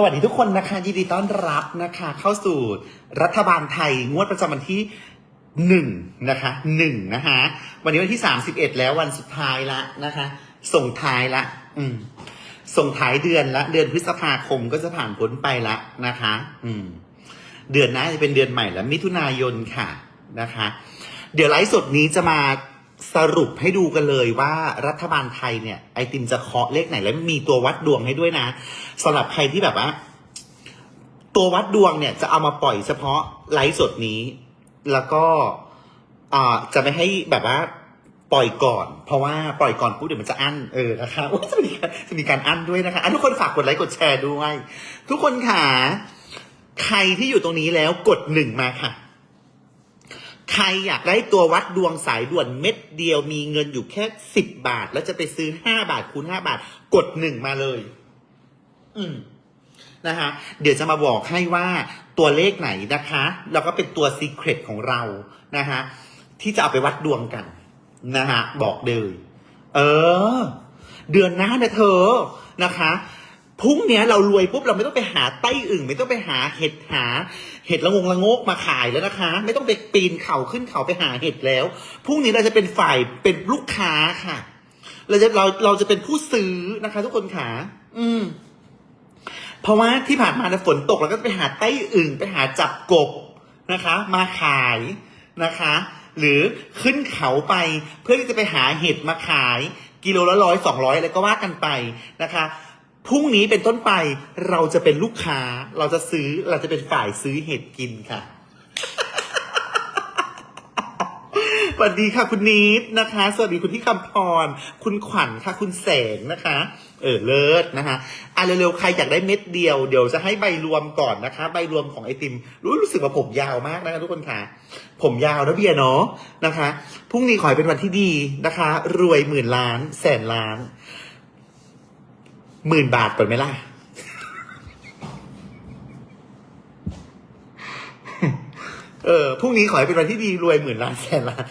สวัสดีทุกคนนะคะยินดีต้อนรับนะคะ เข้าสู่รัฐบาลไทยงวดประจำวันที่หนึ่งนะคะหนึ่งนะคะวันนี้วันที่สามสิบเอ็ดแล้ววันสุดท้ายละนะคะ ส่งท้ายละ อืม ส่งท้ายเดือนละ เดือนพฤษภาคมก็จะผ่านพ้นไปละนะคะ อืม เดือนหน้าจะเป็นเดือนใหม่แล้วมิถุนายนค่ะนะคะ เดี๋ยวไลฟ์สดนี้จะมา สรุปให้ดูกันเลยว่ารัฐบาลไทยเนี่ยไอติมจะเคาะเลขไหน และมีตัววัดดวงให้ด้วยนะสำหรับใครที่แบบว่า ตัววัดดวงเนี่ยจะเอามาปล่อยเฉพาะไลฟ์สดนี้ แล้วก็อ่าจะไม่ให้แบบว่าปล่อยก่อน เพราะว่าปล่อยก่อนปุ๊บเดี๋ยวมันจะอั้นเออนะคะโอ้จะมีจะมีการอั้นด้วยนะคะอะทุกคนฝากกดไลค์กดแชร์ด้วย ทุกคนค่ะใครที่อยู่ตรงนี้แล้วกดหนึ่งมาค่ะ ใครอยากได้ตัววัดดวงสายด่วนเม็ดเดียวมีเงินอยู่แค่สิบบาท แล้วจะไปซื้อห้าบาทคูณห้าบาท กดหนึ่งมาเลย อืมนะคะเดี๋ยวจะมาบอกให้ว่าตัวเลขไหนนะคะ แล้วก็เป็นตัวซีเครตของเรานะคะที่จะเอาไปวัดดวงกันนะคะบอกเลย เออ เดือนหน้าเนี่ยเธอนะคะ พรุ่งเนี้ยเรารวยปุ๊บเราไม่ต้องไปหาไต้อึ่ง ไม่ต้องไปหาเห็ดหา เห็ดละงงละโงกมาขายแล้วนะคะ ไม่ต้องไปปีนเขาขึ้นเขาไปหาเห็ดแล้วพรุ่งนี้เราจะเป็นฝ่ายเป็นลูกค้าค่ะ เราจะเราเราจะเป็นผู้ซื้อนะคะ ทุกคนขาอืม เพราะว่าที่ผ่านมาเนี่ยฝนตกแล้วก็ไปหาไต้อึ่ง ไปหาจับกบนะคะ มาขายนะคะ หรือขึ้นเขาไปเพื่อที่จะไปหาเห็ดมาขาย กิโลละร้อยสองร้อยอะไรก็ว่ากันไปนะคะ พรุ่งนี้เป็นต้นไปเราจะเป็นลูกค้า เราจะซื้อเราจะเป็นฝ่ายซื้อเห็ดกินค่ะสวัสดีค่ะคุณนิดนะคะ สวัสดีคุณที่คำพร คุณขวัญค่ะ คุณแสงนะคะ เออเลิศนะคะอะเร็วๆใครอยากได้เม็ดเดียวเดี๋ยวจะให้ใบรวมก่อนนะคะ ใบรวมของไอติม รู้รู้สึกว่าผมยาวมากนะคะทุกคนค่ะ ผมยาวนะเบียเนาะนะคะพรุ่งนี้ขอให้เป็นวันที่ดีนะคะ รวยหมื่นล้าน แสนล้าน หมื่นบาทก่อนไหมล่ะ เออพรุ่งนี้ขอให้เป็นวันที่ดีรวยหมื่นล้านแสนล้าน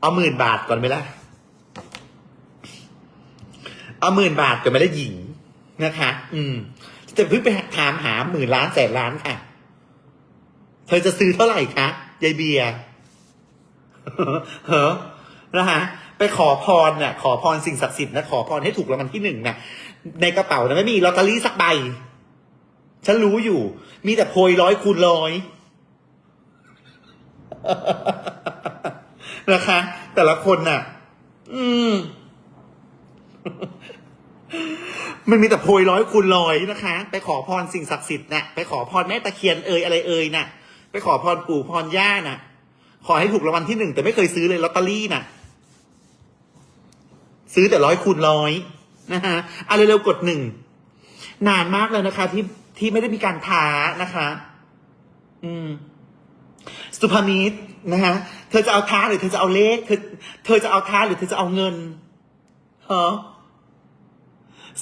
เอาหมื่นบาทก่อนไหมล่ะ เอาหมื่นบาทก่อนไหมล่ะหญิงนะคะ อืมจะเพิ่งไปถามหาหมื่นล้านแสนล้านค่ะ เธอจะซื้อเท่าไหร่คะยายเบียร์เฮ้อนะคะไปขอพรน่ะ ขอพรสิ่งศักดิ์สิทธิ์นะ ขอพรให้ถูกรางวัลที่หนึ่งน่ะ ในกระเป๋านะไม่มีลอตเตอรี่สักใบ ฉันรู้อยู่ มีแต่โพยร้อยคูณร้อยนะคะ แต่ละคนน่ะ อืม มันมีแต่โพยร้อยคูณร้อยนะคะ ไปขอพรสิ่งศักดิ์สิทธิ์น่ะ ไปขอพรแม่ตะเคียนเอ่ยอะไรเอ่ยน่ะ ไปขอพรปู่พรย่าน่ะ ขอให้ถูกรางวัลที่หนึ่งแต่ไม่เคยซื้อเลยลอตเตอรี่น่ะ ซื้อแต่ร้อยคูณร้อย นะฮะเอาเร็วๆกดหนึ่งนานมากเลยนะคะ ที่ที่ไม่ได้มีการท้านะคะ อืม สุภามิตรนะฮะ เธอจะเอาท้าหรือเธอจะเอาเลข เธอ เธอจะเอาท้าหรือเธอจะเอาเงินฮะ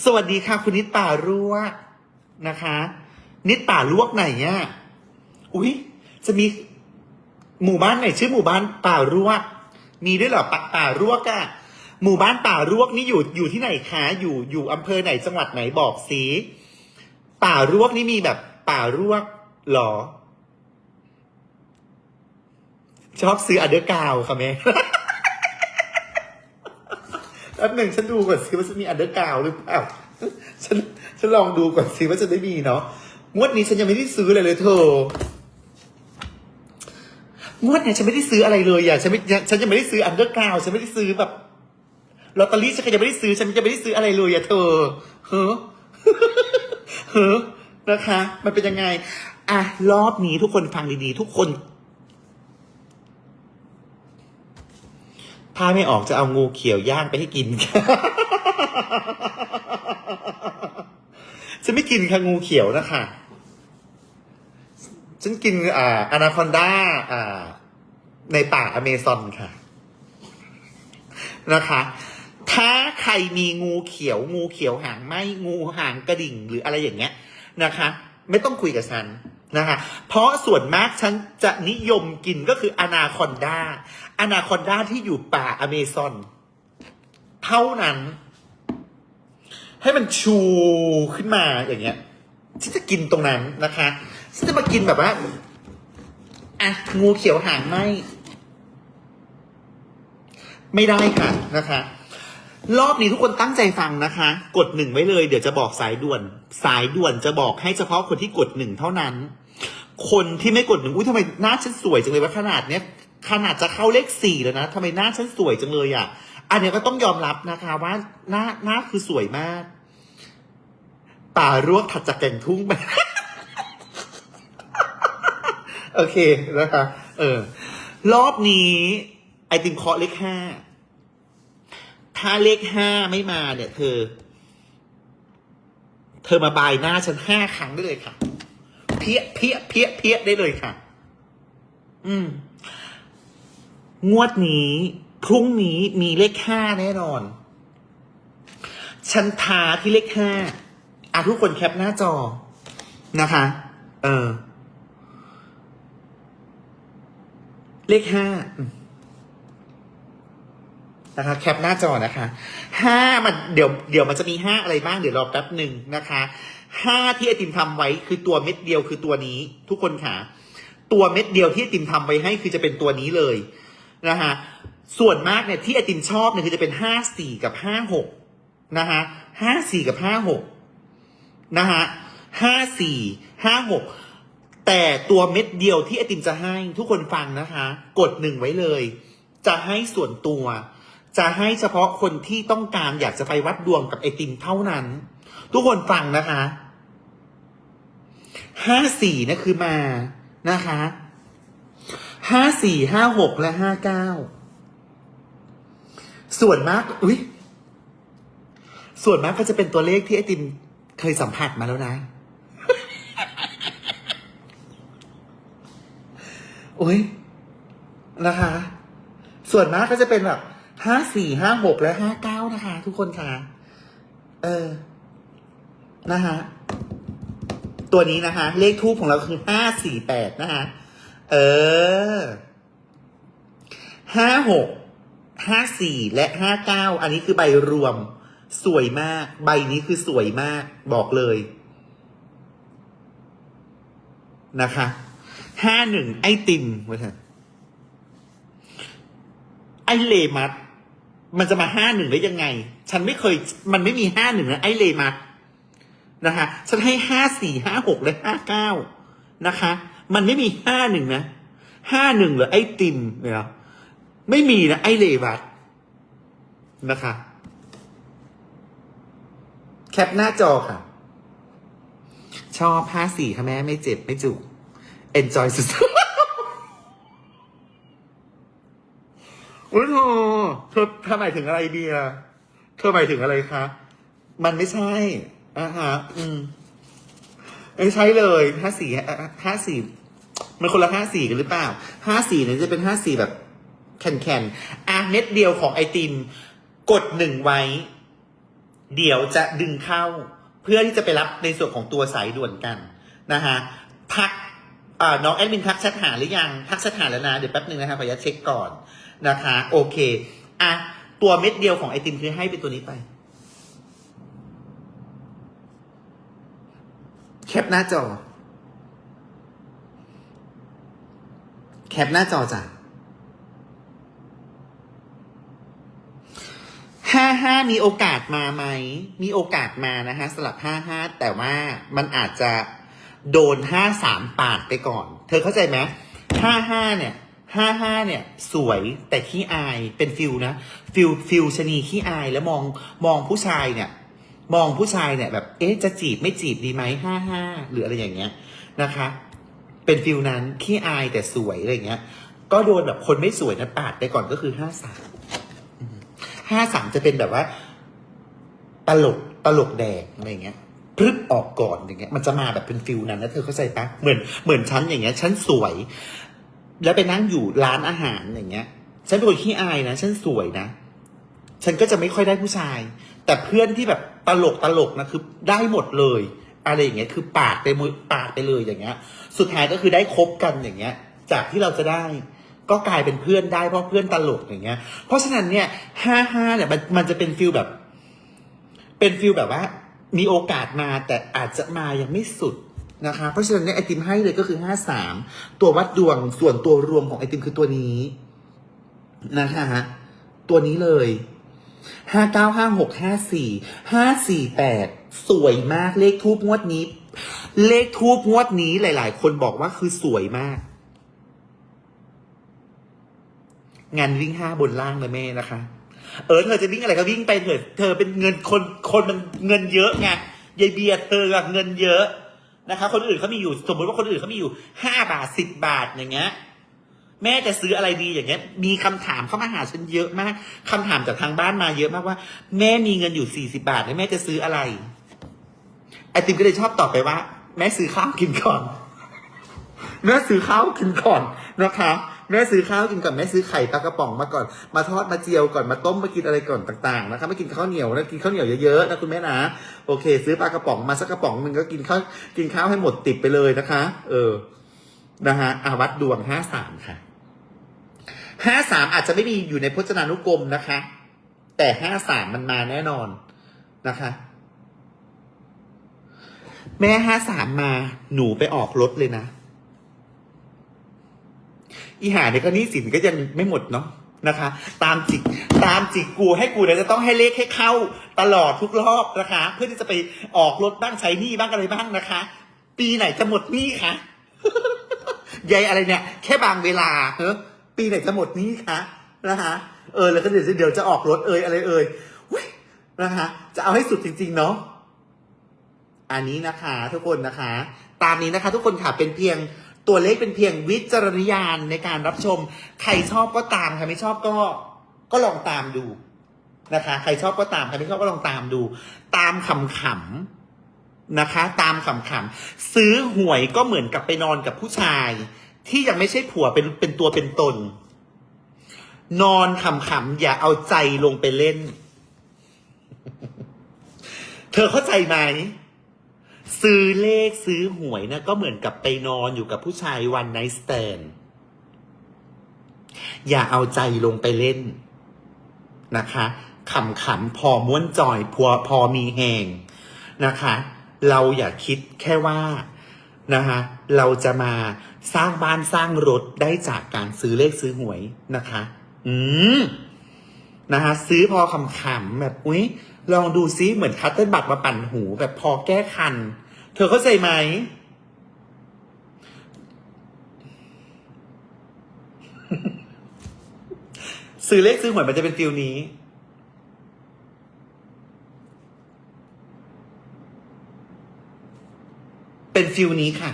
สวัสดีค่ะ คุณนิดป่าลวกนะคะ นิดป่าลวกไหนเนี่ยอุ้ยจะมีหมู่บ้านไหนชื่อหมู่บ้านป่าลวก มีด้วยเหรอป่าป่าลวกอะ หมู่บ้านป่าลวกนี่อยู่อยู่ที่ไหนคะอยู่อยู่อำเภอไหนจังหวัดไหนบอกสิป่าลวกนี่มีแบบ ป่าลวกหรอ ชอบซื้ออันเดอร์กาวค่ะแม่แป๊บหนึ่งฉันดูก่อนสิว่าจะมีอันเดอร์กาวหรือเปล่าฉันฉันลองดูก่อนสิว่าจะได้มีเนาะงวดนี้ฉันยังไม่ได้ซื้อเลยเลยเธองวดเนี่ยฉันไม่ได้ซื้ออะไรเลยอะฉันไม่ฉันยังไม่ได้ซื้ออันเดอร์กาวฉันไม่ได้ซื้อแบบ ลอตเตอรี่ฉันก็ยังไม่ได้ซื้อฉันยังไม่ได้ซื้ออะไรเลยอะเธอเฮ้อเฮ้อนะคะ มันเป็นยังไง อะ รอบนี้ทุกคนฟังดีๆ ทุกคน ถ้าไม่ออกจะเอางูเขียวย่างไปให้กินฉันไม่กินค่ะงูเขียวนะคะฉันกินอ่าอนาคอนดาอ่า ในป่าอเมซอนค่ะ นะคะ ถ้าใครมีงูเขียวงูเขียวหางไหมงูหางกระดิ่งหรืออะไรอย่างเงี้ยนะคะ ไม่ต้องคุยกับฉันนะคะ เพราะส่วนมากฉันจะนิยมกินก็คืออนาคอนดาอนาคอนดาที่อยู่ป่าอเมซอน เท่านั้น ให้มันชูขึ้นมาอย่างเงี้ยฉันจะกินตรงนั้นนะคะฉันจะมากินแบบว่าอะงูเขียวหางไหมไม่ได้ค่ะนะคะ รอบนี้ทุกคนตั้งใจฟังนะคะ กดหนึ่งไว้เลย เดี๋ยวจะบอกสายด่วน สายด่วนจะบอกให้เฉพาะคนที่กดหนึ่งเท่านั้น คนที่ไม่กดหนึ่งอุ้ยทำไมหน้าฉันสวยจังเลยว่าขนาดเนี้ยขนาดจะเข้าเลขสี่แล้วนะทำไมหน้าฉันสวยจังเลยอะ อันเนี้ยก็ต้องยอมรับนะคะว่าหน้าหน้าคือสวยมาก ป่ารวกถัดจากแก่งทุ่งไปโอเคนะคะเออรอบนี้ ไอติมเคาะเลขห้า ถ้าเลขห้าไม่มาเนี่ย เธอ เธอมาบายหน้าฉันห้าครั้งได้เลยค่ะ เพี้ยเพี้ยเพี้ยเพี้ยได้เลยค่ะ อืม งวดนี้พรุ่งนี้มีเลขห้าแน่นอน ฉันทาที่เลขห้าอะทุกคนแคปหน้าจอนะคะ เออ เลขห้า นะคะ แคปหน้าจอนะคะห้ามันเดี๋ยวเดี๋ยวมันจะมีห้าอะไรบ้างเดี๋ยวรอแป๊บหนึ่งนะคะห้าที่ไอติมทำไว้คือตัวเม็ดเดียวคือตัวนี้ ทุกคนค่ะ ตัวเม็ดเดียวที่ไอติมทำไว้ให้คือจะเป็นตัวนี้เลยนะคะส่วนมากเนี่ยที่ไอติมชอบเนี่ยคือจะเป็นห้าสี่กับห้าหกนะคะห้าสี่กับห้าหกนะคะห้าสี่ห้าหกแต่ตัวเม็ดเดียวที่ไอติมจะให้ทุกคนฟังนะคะ กดหนึ่งไว้เลย จะให้ส่วนตัว จะให้เฉพาะคนที่ต้องการอยากจะไปวัดดวงกับไอติมเท่านั้น ทุกคนฟังนะคะห้าสี่นะคือมานะคะห้าสี่ห้าหกและห้าเก้าส่วนมาก อุ้ยส่วนมากก็จะเป็นตัวเลขที่ไอติมเคยสัมผัสมาแล้วนะ โอ้ยนะคะ ส่วนมากก็จะเป็นแบบ ห้าสี่ห้าหกและห้าเก้านะคะ ทุกคนค่ะ เออ นะคะ ตัวนี้นะคะ เลขทูปของเราคือห้าสี่แปดนะคะ เออห้าหกห้าสี่และห้าเก้าอันนี้คือใบรวม สวยมาก ใบนี้คือสวยมาก บอกเลย นะคะห้าหนึ่งไอติมไว้เถอะไอเลมัด มันจะมาห้าหนึ่งได้ยังไง ฉันไม่เคย มันไม่มีห้าหนึ่งนะไอ้เลมัดนะคะฉันให้ห้าสี่ห้าหกและห้าเก้านะคะ มันไม่มีห้าหนึ่งนะห้าหนึ่งหรือไอ้ติมเนี่ยไม่มีนะ ไอ้เลมัดนะคะ แคปหน้าจอค่ะ ชอบห้าสี่ค่ะแม่ไม่เจ็บไม่จุก enjoy สุดๆ อุ้ยเธอเธอเธอหมายถึงอะไรเบียร์เธอหมายถึงอะไรคะ มันไม่ใช่อ่าฮะอืมไม่ใช่เลยห้าสี่ห้าสี่มันคนละห้าสี่กันหรือเปล่าห้าสี่เนี่ยจะเป็นห้าสี่แบบแข็งๆอะเม็ดเดียวของไอติม กดหนึ่งไว้ เดี๋ยวจะดึงเข้า เพื่อที่จะไปรับในส่วนของตัวสายด่วนกันนะฮะทักน้องแอดมินทักแชทหาหรือยังทักแชทหาแล้วนะ เดี๋ยวแป๊บหนึ่งนะคะขออนุญาตเช็คก่อน นะคะ โอเคอะตัวเม็ดเดียวของไอติมคือให้เป็นตัวนี้ไป แคปหน้าจอ แคปหน้าจอจ้ะห้าห้ามีโอกาสมาไหม มีโอกาสมานะฮะสลับห้าห้าแต่ว่ามันอาจจะโดนห้าสามปาดไปก่อน เธอเข้าใจไหมห้าห้าเนี่ย ห้าห้าเนี่ย สวยแต่ขี้อายเป็นฟิลนะฟิลฟิลชนีขี้อายแล้วมองมองผู้ชายเนี่ย มองผู้ชายเนี่ยแบบเอ๊ะจะจีบไม่จีบดีไหมห้าห้าหรืออะไรอย่างเงี้ยนะคะ เป็นฟิลนั้นขี้อายแต่สวยอะไรเงี้ย ก็โดนแบบคนไม่สวยนะปาดไปก่อนก็คือห้าสามห้าสามจะเป็นแบบว่า ตลกตลกแดงอะไรเงี้ยพรึบออกก่อนอย่างเงี้ยมันจะมาแบบเป็นฟิลนั้นนะเธอเข้าใจปะเหมือนเหมือนฉันอย่างเงี้ยฉันสวย แล้วไปนั่งอยู่ร้านอาหารอย่างเงี้ย ฉันเป็นคนขี้อายนะ ฉันสวยนะ ฉันก็จะไม่ค่อยได้ผู้ชาย แต่เพื่อนที่แบบตลกตลกนะคือได้หมดเลย อะไรอย่างเงี้ย คือปาดไปมือปาดไปเลยอย่างเงี้ย สุดท้ายก็คือได้คบกันอย่างเงี้ย จากที่เราจะได้ ก็กลายเป็นเพื่อนได้เพราะเพื่อนตลกอย่างเงี้ย เพราะฉะนั้นเนี่ยห้าห้าเนี่ยมันมันจะเป็นฟิลแบบ เป็นฟิลแบบว่า มีโอกาสมาแต่อาจจะมายังไม่สุด นะคะ เพราะฉะนั้นเนี่ยไอติมให้เลยก็คือห้าสามตัววัดดวงส่วนตัวรวมของไอติมคือตัวนี้นะคะ ตัวนี้เลยห้าเก้าห้าหกห้าสี่ห้าสี่แปดสวยมากเลขทูบงวดนี้ เลขทูบงวดนี้หลาย ๆ คนบอกว่าคือสวยมาก งานวิ่งห้าบนล่างนะแม่นะคะ เออเธอจะวิ่งอะไรก็วิ่งไปเถอะเธอเป็นเงินคนคนมันเงินเยอะไงยายเบียร์เธอเงินเยอะ นะคะคนอื่นเขามีอยู่สมมติว่าคนอื่นเขามีอยู่ห้าบาทสิบบาทอย่างเงี้ยแม่จะซื้ออะไรดีอย่างเงี้ย มีคำถามเข้ามาหาฉันเยอะมากคำถามจากทางบ้านมาเยอะมากว่า แม่มีเงินอยู่สี่สิบาทแล้วแม่จะซื้ออะไรไอติมก็เลยชอบตอบไปว่า แม่ซื้อข้าวกินก่อนแม่ซื้อข้าวกินก่อนนะคะ แม่ซื้อข้าวกินก่อนแม่ซื้อไข่ปลากระป๋องมาก่อนมาทอดมาเจียวก่อนมาต้มมากินอะไรก่อนต่างๆนะคะไม่กินข้าวเหนียวนะกินข้าวเหนียวเยอะๆนะคุณแม่นะโอเค ซื้อปลากระป๋องมาสักกระป๋องหนึ่งก็กินข้าวกินข้าวให้หมดติดไปเลยนะคะ เออนะฮะอาวัดดวงห้าสามค่ะห้าสามอาจจะไม่มีอยู่ในพจนานุกรมนะคะ แต่ห้าสามมันมาแน่นอนนะคะ แม่ห้าสามมาหนูไปออกรถเลยนะ อีหาเนี่ยก็หนี่สินก็ยังไม่หมดเนาะนะคะ ตามจิกตามจิกกูให้กูเนี่ยจะต้องให้เลขให้เข้าตลอดทุกรอบนะคะ เพื่อที่จะไปออกรถบ้างใช้หนี้บ้างอะไรบ้างนะคะ ปีไหนจะหมดหนี้คะยายอะไรเนี่ย แค่บางเวลาเฮ้ปีไหนจะหมดหนี้คะนะคะเออแล้วก็เดี๋ยวเดี๋ยวจะออกรถเอ่ยอะไรเอ่ยอุ๊ยนะคะจะเอาให้สุดจริง ๆ เนาะอันนี้นะคะ ทุกคนนะคะ ตามนี้นะคะ ทุกคนค่ะเป็นเพียง ตัวเลขเป็นเพียงวิจารณญาณในการรับชม ใครชอบก็ตามใครไม่ชอบก็ก็ลองตามดูนะคะ ใครชอบก็ตามใครไม่ชอบก็ลองตามดู ตามขำๆนะคะ ตามขำๆซื้อหวยก็เหมือนกับไปนอนกับผู้ชาย ที่ยังไม่ใช่ผัวเป็นเป็นตัวเป็นตน นอนขำๆอย่าเอาใจลงไปเล่น เธอเข้าใจไหม ซื้อเลขซื้อหวยนะก็เหมือนกับไปนอนอยู่กับผู้ชายวันไนสแตน อย่าเอาใจลงไปเล่นนะคะขำๆพอม้วนจอยพอพอมีแหงนะคะ เราอย่าคิดแค่ว่านะคะเราจะมาสร้างบ้านสร้างรถได้จากการซื้อเลขซื้อหวยนะคะ อืมนะคะซื้อพอขำๆแบบอุ้ย ลองดูซิเหมือนคัตเติ้ลบัตมาปั่นหูแบบพอแก้คัน เธอเข้าใจไหม ซื้อเลขซื้อหวยมันจะเป็นฟิลนี้ เป็นฟิลนี้ค่ะ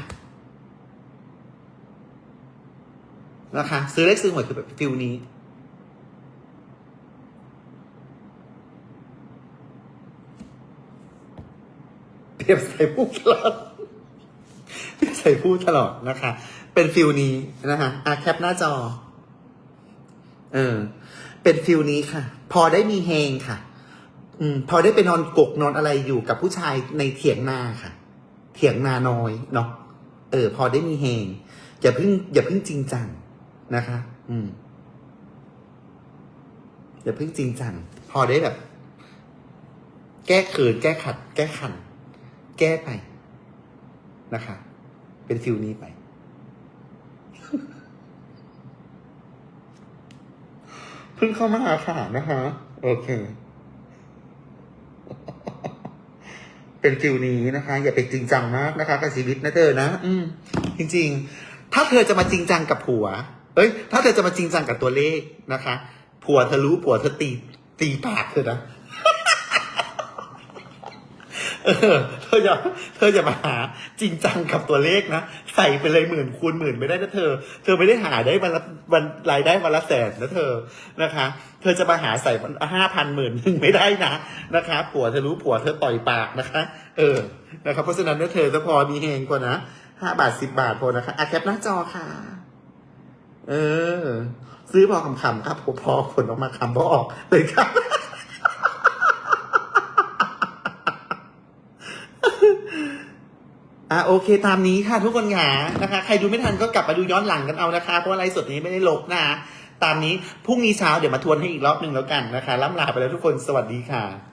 นะคะซื้อเลขซื้อหวยคือแบบฟิลนี้ เปรี ยบใส่ผู้ตลอดเปรียบใส่ผู้ตลอดนะคะ เป็นฟิลนี้นะคะอาแคปหน้าจอ เออ เป็นฟิลนี้ค่ะ พอได้มีเฮงค่ะ อืม พอได้ไปนอนกกนอนอะไรอยู่กับผู้ชายในเถียงนาค่ะ เถียงนาน้อยเนาะเออ พอได้มีเฮงอย่าเพิ่งอย่าเพิ่งจริงจังนะคะ อืมอย่าเพิ่งจริงจัง พอได้แบบ แก้เขินแก้ขัด แก้ขัน แก้ไปนะคะ เป็นฟิลนี้ไป เพิ่งเข้ามาหาข่านะคะ โอเค เป็นฟิลนี้นะคะ อย่าไปจริงจังมากนะคะ กับชีวิตนะเธอนะ อืม จริง ๆ ถ้าเธอจะมาจริงจังกับผัว เอ้ย ถ้าเธอจะมาจริงจังกับตัวเลขนะคะ ผัวเธอรู้ผัวเธอตีตีปากเธอนะเออเธออย่าเธออย่ามาหาจริงจังกับตัวเลขนะ ใส่ไปเลยหมื่นคูณหมื่นไม่ได้นะเธอ เธอไม่ได้หาได้วันละวันรายได้วันละแสนนะเธอนะคะ เธอจะมาหาใส่ห้าพันหมื่นหนึ่งไม่ได้นะนะคะผัวเธอรู้ผัวเธอต่อยปากนะคะ เออนะครับเพราะฉะนั้นเนี่ยเธอจะพอมีเฮงกว่านะห้าบาทสิบบาทพอนะคะอะแคปหน้าจอค่ะ เออ ซื้อพอคำๆครับพอพอผลออกมาคำพอออกเลยครับ อะโอเคตามนี้ค่ะทุกคนค่ะนะคะ ใครดูไม่ทันก็กลับมาดูย้อนหลังกันเอานะคะ เพราะอะไรสดนี้ไม่ได้ลบนะตามนี้พรุ่งนี้เช้าเดี๋ยวมาทวนให้อีกรอบหนึ่งแล้วกันนะคะล่ำลาไปแล้วทุกคนสวัสดีค่ะ